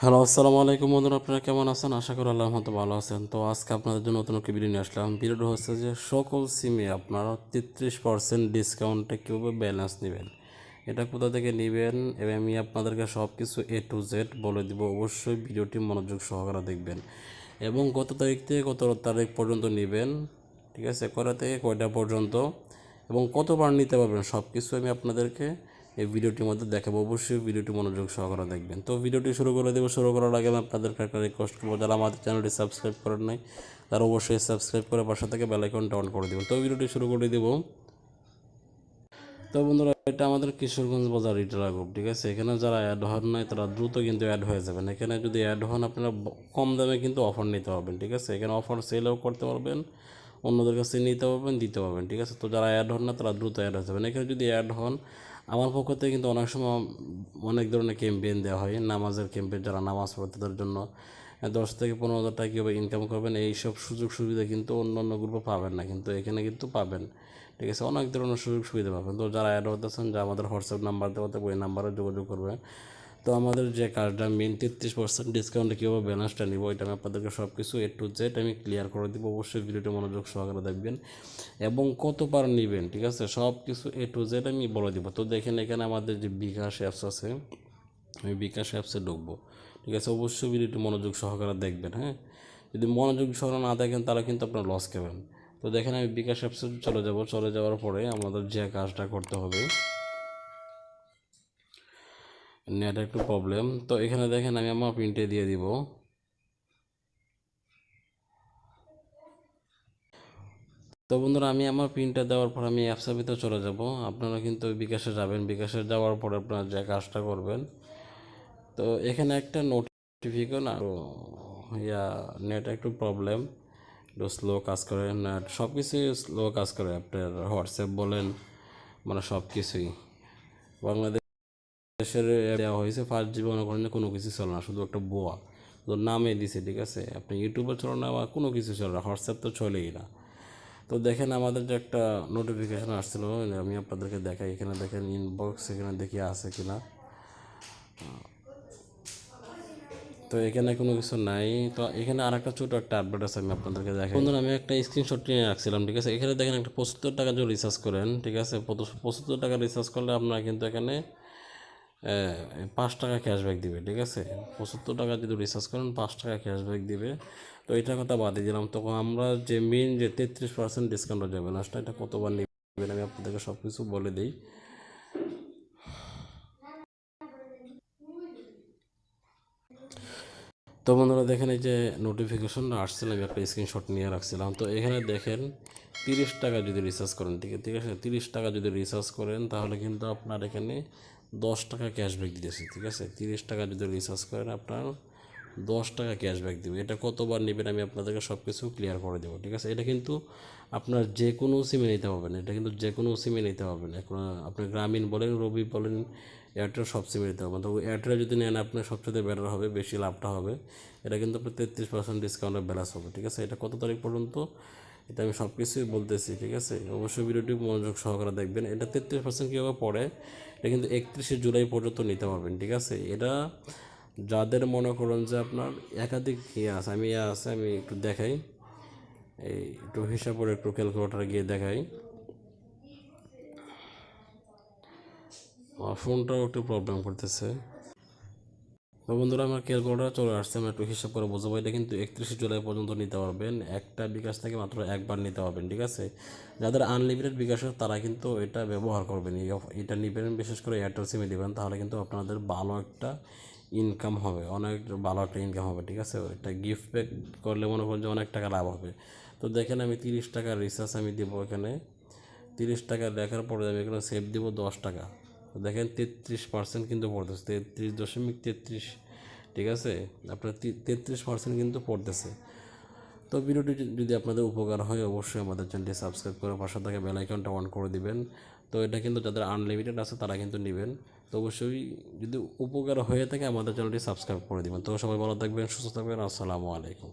Hello, আসসালামু আলাইকুম বন্ধুরা, আপনারা কেমন আছেন? আশা করি আল্লাহ মতো ভালো আছেন। তো আজকে আপনাদের জন্য নতুন একটি ভিডিও নিয়ে আসলাম। ভিডিওটা হচ্ছে যে, সকল সিমে আপনারা তেত্রিশ পার্সেন্ট ডিসকাউন্টে কীভাবে ব্যালেন্স নেবেন? এটা কোথা থেকে নেবেন? এবং আমি আপনাদেরকে সব কিছু এ টু জেড বলে দিব। অবশ্যই ভিডিওটি মনোযোগ সহকারে দেখবেন। এবং কত তারিখ থেকে কত তারিখ পর্যন্ত নেবেন? ঠিক আছে? কয়টা থেকে কয়টা পর্যন্ত? এবং কতবার নিতে পারবেন? সব কিছু আমি আপনাদেরকে এই ভিডিওটির মধ্যে দেখাবো। অবশ্যই ভিডিওটি মনোযোগ সহকারে দেখবেন। তো ভিডিওটি শুরু করে দেবো। শুরু করার আগে আমি আপনাদেরকে একটা রিকোয়েস্ট করব। যারা আমাদের চ্যানেলটি সাবস্ক্রাইব করেন নাই, তারা অবশ্যই সাবস্ক্রাইব করে পাশে থেকে বেলাইকনটা অন করে দেবেন। তো ভিডিওটি শুরু করে দেবো। তো বন্ধুরা, এটা আমাদের কিশোরগঞ্জ বাজার রিটেলার গ্রুপ ঠিক আছে? এখানে যারা অ্যাড হন নাই, তারা দ্রুত কিন্তু অ্যাড হয়ে যাবেন। এখানে যদি অ্যাড হন, আপনারা কম দামে কিন্তু অফার নিতে পারবেন, ঠিক আছে? এখানে অফার সেলও করতে পারবেন, অন্যদের কাছে নিতে পারবেন, দিতে পারবেন, ঠিক আছে? তো যারা অ্যাড হন না, তারা দ্রুত অ্যাড হয়ে যাবেন। এখানে যদি অ্যাড হন আমার পক্ষ থেকে কিন্তু অনেক সময় অনেক ধরনের ক্যাম্পেইন দেওয়া হয়, নামাজের ক্যাম্পেইন যারা নামাজ পড়ে তাদের জন্য। দশ থেকে পনেরো হাজার টাকা কীভাবে ইনকাম করবেন, এইসব সুযোগ সুবিধা কিন্তু অন্য অন্য গ্রুপে পাবেন না, কিন্তু এখানে কিন্তু পাবেন। ঠিক আছে, অনেক ধরনের সুযোগ সুবিধা পাবেন। তো যারা অ্যাড হতেছেন যা আমাদের হোয়াটসঅ্যাপ নাম্বার দেওয়া থাকবে, ওই নাম্বারে যোগাযোগ করবেন। তো আমাদের যে কাজটা মেন তেত্রিশ পার্সেন্ট ডিসকাউন্টে কীভাবে ব্যালেন্সটা নিব, এটা আমি আপনাদেরকে সব কিছু এ টু জেড আমি ক্লিয়ার করে দেবো। অবশ্যই ভিডিওটা মনোযোগ সহকারে দেখবেন। এবং কতবার নেবেন, ঠিক আছে? সব কিছু এ টু জেড আমি বলে দিব। তো দেখেন এখানে আমাদের যে বিকাশ অ্যাপস আছে, আমি বিকাশ অ্যাপসে ঢুকবো, ঠিক আছে? অবশ্যই ভিডিওটি মনোযোগ সহকারে দেখবেন হ্যাঁ? যদি মনোযোগ সহকারে না দেখেন, তাহলে কিন্তু আপনার লস খাবেন। তো দেখেন আমি বিকাশ অ্যাপসে চলে যাব। চলে যাওয়ার পরে আমাদের যে কাজটা করতে হবে নেট একটু প্রবলেম তো এখানে দেখেন আমি আমার প্রিন্টে দিয়ে দিব। তো বন্ধুরা, আমি আমার পিনটা দেওয়ার পর আমি অ্যাপসের ভিতরে চলে যাব। আপনারা কিন্তু বিকাশে যাবেন। বিকাশে যাওয়ার পরে আপনারা যে কাজটা করবেন। তো এখানে একটা নোটিফিকেশন আর ইয়া, নেট একটু প্রবলেম একটু স্লো কাজ করে। নেট সব কিছুই স্লো কাজ করে। আপনার হোয়াটসঅ্যাপ বলেন মানে সব কিছুই বাংলাদেশের দেওয়া হয়েছে ফার্স্ট জীবনে যে কোনো কিছু চলে না, শুধু একটা বোয়া। তো নামে দিছে, ঠিক আছে? আপনি ইউটিউবে চলে না, বা কোনো কিছু চলে না হোয়াটসঅ্যাপ তো চলেই না। তো দেখেন আমাদের যে একটা নোটিফিকেশান আসছিল আমি আপনাদেরকে দেখাই, এখানে দেখেন ইনবক্স এখানে দেখি আছে কি না তো এখানে কোনো কিছু নাই। তো এখানে আর একটা ছোটো একটা আপডেট আছে, আমি আপনাদেরকে দেখাই। বন্ধুরা, আমি একটা স্ক্রিনশট নিয়ে রাখছিলাম, ঠিক আছে? এখানে দেখেন একটা পঁচাত্তর টাকা যদি রিচার্জ করেন, ঠিক আছে? পঁচাত্তর টাকা রিচার্জ করলে আপনারা কিন্তু এখানে পাঁচ টাকা ক্যাশব্যাক দিবে, ঠিক আছে? পঁচাত্তর টাকা যদি রিচার্জ করেন, পাঁচ টাকা ক্যাশব্যাক দিবে। তো এটার কথা বাদে দিলাম। তখন আমরা যে মেন যে তেত্রিশ পার্সেন্ট ডিসকাউন্ট যাবে লাস্টটা এটা কতবার নেবেন, আমি আপনাদেরকে সব কিছু বলে দিই। তো বন্ধুরা, দেখেন এই যে নোটিফিকেশনটা আসছিল আমি একটা স্ক্রিনশট নিয়ে রাখছিলাম। তো এখানে দেখেন, তিরিশ টাকা যদি রিচার্জ করেন, ঠিক আছে? ঠিক আছে তিরিশ টাকা যদি রিচার্জ করেন, তাহলে কিন্তু আপনার এখানে দশ টাকা ক্যাশব্যাক দিতেছে, ঠিক আছে? তিরিশ টাকা যদি রিচার্জ করেন আপনার দশ টাকা ক্যাশব্যাক দেবে। এটা কতবার নেবেন আমি আপনাদেরকে সব কিছু ক্লিয়ার করে দেবো, ঠিক আছে? এটা কিন্তু আপনার যে কোনো সিমে নিতে পারবেন। এটা কিন্তু যে কোনো সিমে নিতে পারবেন। এখন আপনি গ্রামীণ বলেন, রবি বলেন এয়ারটেল সব সিমে নিতে পারবেন। তো এয়ারটেল যদি নেন, আপনার সবচেয়ে বেটার হবে, বেশি লাভটা হবে। এটা কিন্তু আপনার তেত্রিশ পার্সেন্ট ডিসকাউন্টের ব্যালান্স হবে, ঠিক আছে? এটা কত তারিখ পর্যন্ত? এটা আমি সব কিছুই বলতেছি, ঠিক আছে? অবশ্যই ভিডিওটি মনোযোগ সহকারে দেখবেন। এটা তেত্রিশ পার্সেন্ট কীভাবে পড়ে, এটা কিন্তু একত্রিশে জুলাই পর্যন্ত নিতে পারবেন, ঠিক আছে? এটা যাদের মনে করেন যে আপনার একাধিক ইয়ে আছে, আমি ইয়ে আছে, আমি একটু দেখাই। এই একটু হিসাব করে একটু ক্যালকুলেটারে গিয়ে দেখাই। আমার ফোনটাও একটু প্রবলেম করতেছে। বন্ধুরা, আমার ক্যালকুলেটার চলে আসছে। আমি একটু হিসাব করে বোঝাবো। এটা কিন্তু একত্রিশে জুলাই পর্যন্ত নিতে পারবেন। একটা বিকাশ থেকে মাত্র একবার নিতে পারবেন, ঠিক আছে? যাদের আনলিমিটেড বিকাশ তারা কিন্তু এটা ব্যবহার করবেন। এটা নেবেন, বিশেষ করে এয়ারটেল সিমে নেবেন, তাহলে কিন্তু আপনাদের ভালো একটা ইনকাম হবে। অনেক ভালো একটা ইনকাম হবে, ঠিক আছে? এটা গিফট প্যাক করলে মনে করেন যে অনেক টাকা লাভ হবে। তো দেখেন, আমি তিরিশ টাকার রিচার্জ আমি দেবো এখানে। তিরিশ টাকা লেখার পরে আমি এখানে সেভ দিব দশ টাকা। দেখেন তেত্রিশ পার্সেন্ট কিন্তু পড়তেছে। তেত্রিশ দশমিক তেত্রিশ, ঠিক আছে? আপনার তেত্রিশ পার্সেন্ট কিন্তু পড়তেছে। তো ভিডিওটি যদি- আপনাদের উপকার হয়, অবশ্যই আমাদের চ্যানেলটি সাবস্ক্রাইব করে পাশে থাকা বেল আইকনটা অন করে দিবেন। তো এটা কিন্তু যাদের আনলিমিটেড আছে, তারা কিন্তু নেবেন। তো অবশ্যই যদি উপকার হয়ে থাকে, আমাদের চ্যানেলটি সাবস্ক্রাইব করে দিবেন। তো সবাই ভালো থাকবেন, সুস্থ থাকবেন। আসসালামু আলাইকুম।